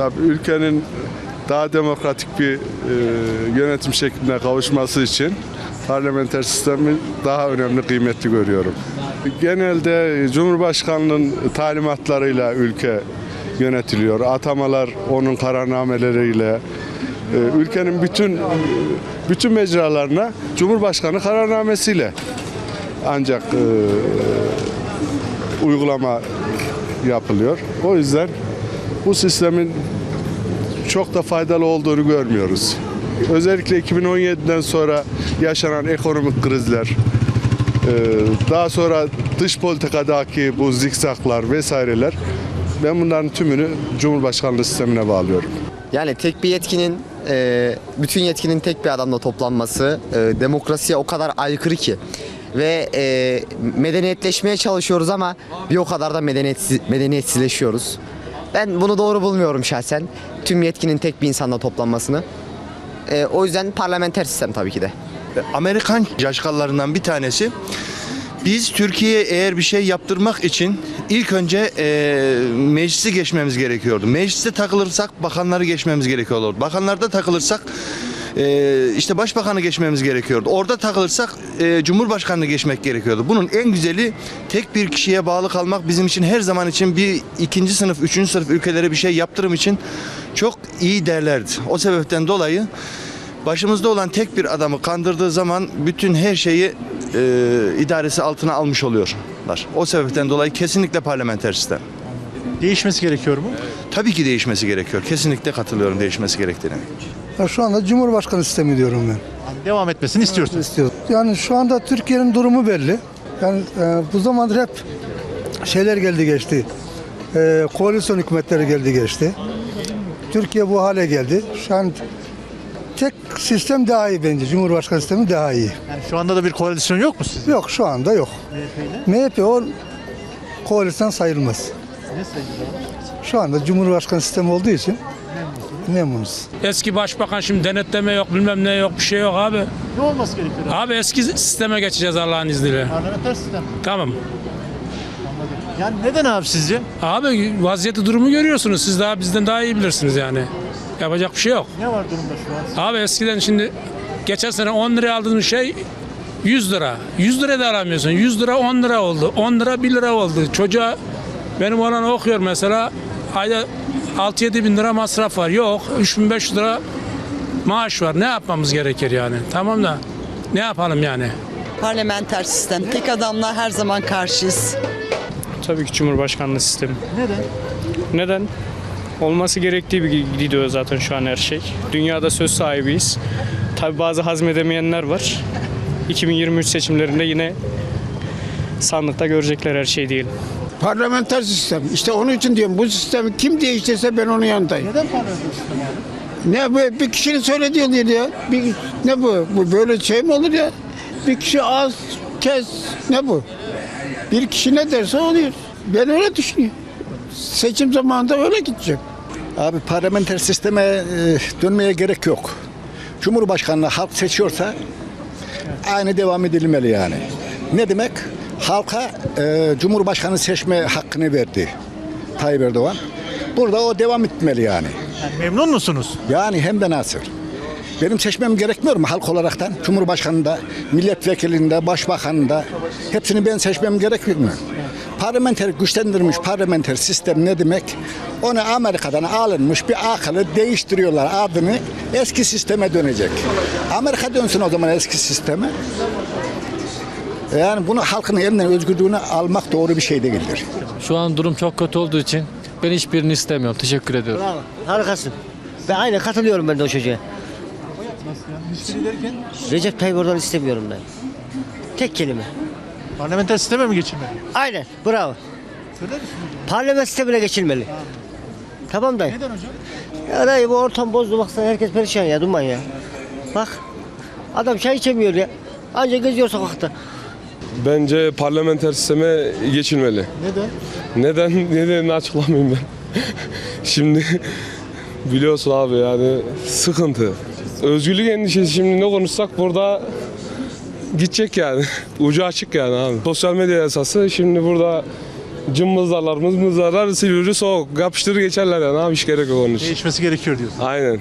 Tabii ülkenin daha demokratik bir e, yönetim şekline kavuşması için parlamenter sistemi daha önemli, kıymetli görüyorum. Genelde Cumhurbaşkanının talimatlarıyla ülke yönetiliyor. Atamalar onun kararnameleriyle e, ülkenin bütün bütün mecralarına Cumhurbaşkanı kararnamesiyle ancak e, uygulama yapılıyor. O yüzden bu sistemin çok da faydalı olduğunu görmüyoruz. Özellikle 2017'den sonra yaşanan ekonomik krizler, e, daha sonra dış politikadaki bu zikzaklar vesaireler ben bunların tümünü Cumhurbaşkanlığı sistemine bağlıyorum. Yani tek bir yetkinin, e, bütün yetkinin tek bir adamla toplanması e, demokrasiye o kadar aykırı ki. Ve medeniyetleşmeye çalışıyoruz ama bir o kadar da medeniyetsiz, medeniyetsizleşiyoruz. Ben bunu doğru bulmuyorum şahsen. Tüm yetkinin tek bir insanla toplanmasını. E, o yüzden parlamenter sistem tabii ki de. Amerikan yaşkallarından bir tanesi biz Türkiye'ye eğer bir şey yaptırmak için ilk önce e, meclisi geçmemiz gerekiyordu. Mecliste takılırsak bakanları geçmemiz gerekiyordu. Bakanlarda takılırsak e, işte başbakanı geçmemiz gerekiyordu. Orada takılırsak e, cumhurbaşkanını geçmek gerekiyordu. Bunun en güzeli tek bir kişiye bağlı kalmak bizim için her zaman için bir ikinci sınıf, üçüncü sınıf ülkelere bir şey yaptırım için çok iyi derlerdi. O sebepten dolayı başımızda olan tek bir adamı kandırdığı zaman bütün her şeyi e, idaresi altına almış oluyorlar. O sebepten dolayı kesinlikle parlamenter sistem. Değişmesi gerekiyor mu? Tabii ki değişmesi gerekiyor. Kesinlikle katılıyorum değişmesi gerektiğine. Ya şu anda Cumhurbaşkanı sistemi diyorum ben. Yani devam etmesini istiyorsunuz. İstiyorum. Yani şu anda Türkiye'nin durumu belli. Yani e, bu zamandır hep şeyler geldi geçti. E, koalisyon hükümetleri geldi geçti. Türkiye bu hale geldi. Şu an tek sistem daha iyi bence. Cumhurbaşkanı sistemi daha iyi. Yani şu anda da bir koalisyon yok mu sizce? Yok şu anda yok. MHP o koalisyon sayılmaz. Şu anda Cumhurbaşkanı sistemi olduğu için memnunuz. Eski başbakan şimdi denetleme yok bilmem ne yok bir şey yok abi. Ne olması gerekiyor? abi? Abi eski sisteme geçeceğiz Allah'ın izniyle. Parlamenter sistem. Tamam. Yani neden abi sizce? Abi vaziyeti durumu görüyorsunuz. Siz daha bizden daha iyi bilirsiniz yani. Yapacak bir şey yok. Ne var durumda şu an? Abi eskiden şimdi geçen sene 10 liraya aldığımız şey 100 lira. 100 lira da alamıyorsun. 100 lira 10 lira oldu. 10 lira 1 lira oldu. Çocuğa benim oğlan okuyor mesela. Ayda 6-7 bin lira masraf var. Yok 3500 lira maaş var. Ne yapmamız gerekir yani? Tamam da ne yapalım yani? Parlamenter sistem. Tek adamla her zaman karşıyız. Tabii ki Cumhurbaşkanlığı sistemi. Neden? Neden? Olması gerektiği bir gidiyor zaten şu an her şey. Dünyada söz sahibiyiz. Tabii bazı hazmedemeyenler var. 2023 seçimlerinde yine sandıkta görecekler her şey diyelim. Parlamenter sistem. İşte onun için diyorum bu sistemi kim değiştirse ben onun yanındayım. Neden parlamenter sistem abi? Ne bu bir kişinin söylediği oluyor ya. Bir, ne bu? Bu böyle şey mi olur ya? Bir kişi az kes. Ne bu? Bir kişi ne derse oluyor. Ben öyle düşünüyorum. Seçim zamanında öyle gidecek. Abi parlamenter sisteme e, dönmeye gerek yok. Cumhurbaşkanlığı halk seçiyorsa aynı devam edilmeli yani. Ne demek? Halka e, Cumhurbaşkanı seçme hakkını verdi Tayyip Erdoğan. Burada o devam etmeli yani. Yani memnun musunuz? Yani hem de nasıl? Benim seçmem gerekmiyor mu halk olaraktan? Cumhurbaşkanında, milletvekilinde, başbakanında hepsini ben seçmem gerekmiyor mu? Parlamenter güçlendirilmiş parlamenter sistem ne demek? Onu Amerika'dan alınmış bir akıllı değiştiriyorlar adını eski sisteme dönecek. Amerika dönsün o zaman eski sisteme. Yani bunu halkın elinden özgürlüğünü almak doğru bir şey değildir. Şu an durum çok kötü olduğu için ben hiçbirini istemiyorum. Teşekkür ediyorum. Bravo. Harikasın. Ben aynı katılıyorum ben de o çocuğa. Müşteri derken Recep Tayyip Erdoğan istemiyorum ben. Tek kelime. parlamenter sisteme mi geçilmeli? Aynen. Bravo. Söyler misiniz? Parlamenter sistemine geçilmeli. Tamam dayı. Neden hocam? Ya dayı bu ortam bozdu baksana herkes perişan ya Duman ya. Bak. Adam çay içemiyor ya. Anca geziyor sokakta. Bence parlamenter sisteme geçilmeli. Neden? Neden nedenini açıklamayayım ben. Şimdi biliyorsun abi yani sıkıntı. Özgürlük endişesi şimdi ne konuşsak burada gidecek yani. Ucu açık yani abi. Sosyal medya yasası şimdi burada Cımbızlarlar, mızmızlarlar, silivri soğuk. Kapıştırır geçerler yani abi hiç gerek yok onun için. Değişmesi gerekiyor diyorsun. Aynen.